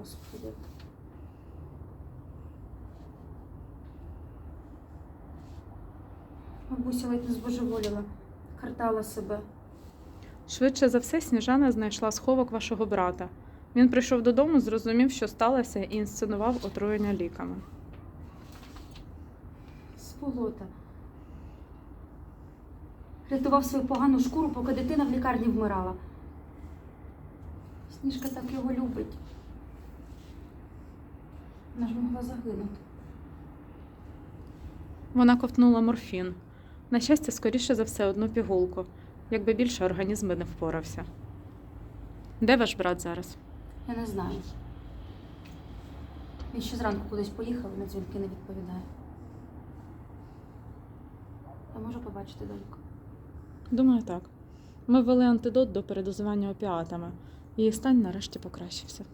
Господи. Бабуся ледь не збожеволіла, картала себе. Швидше за все, Сніжана знайшла сховок вашого брата. Він прийшов додому, зрозумів, що сталося, і інсценував отруєння ліками. Сполота. Рятував свою погану шкуру, поки дитина в лікарні вмирала. Сніжка так його любить. Вона ж могла загинути. Вона ковтнула морфін. На щастя, скоріше за все, одну пігулку, якби більше організм би не впорався. Де ваш брат зараз? Я не знаю. Він ще зранку кудись поїхав і на дзвінки не відповідає. Я можу побачити доньку. Думаю, так. Ми ввели антидот до передозування опіатами. Її стан нарешті покращився.